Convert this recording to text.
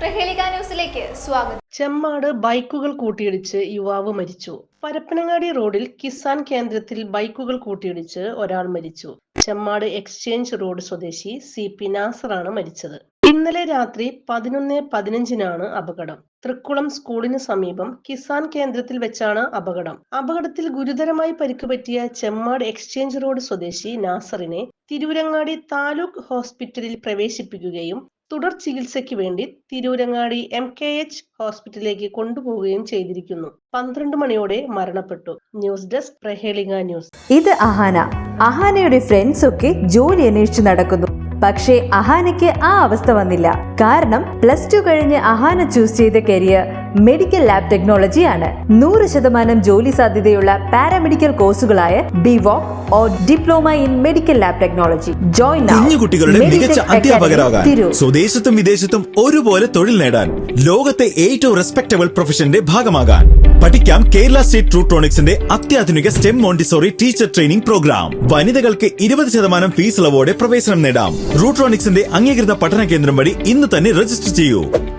ന്യൂസിലേക്ക് സ്വാഗതം. ചെമ്മാട് ബൈക്കുകൾ കൂട്ടിയിടിച്ച് യുവാവ് മരിച്ചു. പരപ്പനങ്ങാടി റോഡിൽ കിസാൻ കേന്ദ്രത്തിൽ ബൈക്കുകൾ കൂട്ടിയിടിച്ച് ഒരാൾ മരിച്ചു. ചെമ്മാട് എക്സ്ചേഞ്ച് റോഡ് സ്വദേശി സി പി നാസറാണ് മരിച്ചത്. ഇന്നലെ രാത്രി പതിനൊന്ന് പതിനഞ്ചിനാണ് അപകടം. തൃക്കുളം സ്കൂളിന് സമീപം കിസാൻ കേന്ദ്രത്തിൽ വെച്ചാണ് അപകടം. അപകടത്തിൽ ഗുരുതരമായി പരിക്ക് പറ്റിയ ചെമ്മാട് എക്സ്ചേഞ്ച് റോഡ് സ്വദേശി നാസറിനെ തിരൂരങ്ങാടി താലൂക്ക് ഹോസ്പിറ്റലിൽ പ്രവേശിപ്പിക്കുകയും തുടർ ചികിത്സയ്ക്ക് വേണ്ടി തിരൂരങ്ങാടി എം കെ എച്ച് ഹോസ്പിറ്റലിലേക്ക് കൊണ്ടുപോവുകയും ചെയ്തിരിക്കുന്നു. പന്ത്രണ്ട് മണിയോടെ മരണപ്പെട്ടു. News desk Prahelika news. ഇത് അഹാന. അഹാനയുടെ ഫ്രണ്ട്സ് ഒക്കെ ജോലി അന്വേഷിച്ച് നടക്കുന്നു. പക്ഷേ അഹാനയ്ക്ക് ആ അവസ്ഥ വന്നില്ല. കാരണം പ്ലസ് ടു കഴിഞ്ഞ് അഹാന ചൂസ് ചെയ്ത കരിയർ മെഡിക്കൽ ലാബ് ടെക്നോളജിയാണ്. നൂറ് ശതമാനം ജോലി സാധ്യതയുള്ള paramedical കോഴ്സുകളായ BVoc or diploma in medical lab technology. Join കുഞ്ഞുകുട്ടികളുടെ മികച്ച അധ്യാപകരാകാൻ സ്വദേശത്തും വിദേശത്തും ഒരുപോലെ തൊഴിൽ നേടാൻ ലോകത്തെ ഏറ്റവും റെസ്പെക്ടബിൾ പ്രൊഫഷന്റെ ഭാഗമാകാൻ. പഠിക്കാം കേരള സ്റ്റേറ്റ് ട്രൂട്രോണിക്സിന്റെ അത്യാധുനിക STEM Montessori teacher training programme. വനിതകൾക്ക് ഇരുപത് ശതമാനം ഫീസ് ഇളവോടെ പ്രവേശനം നേടാം. റൂട്രോണിക്സിന്റെ അംഗീകൃത പഠന കേന്ദ്രം വഴി ഇന്ന് തന്നെ രജിസ്റ്റർ ചെയ്യൂ.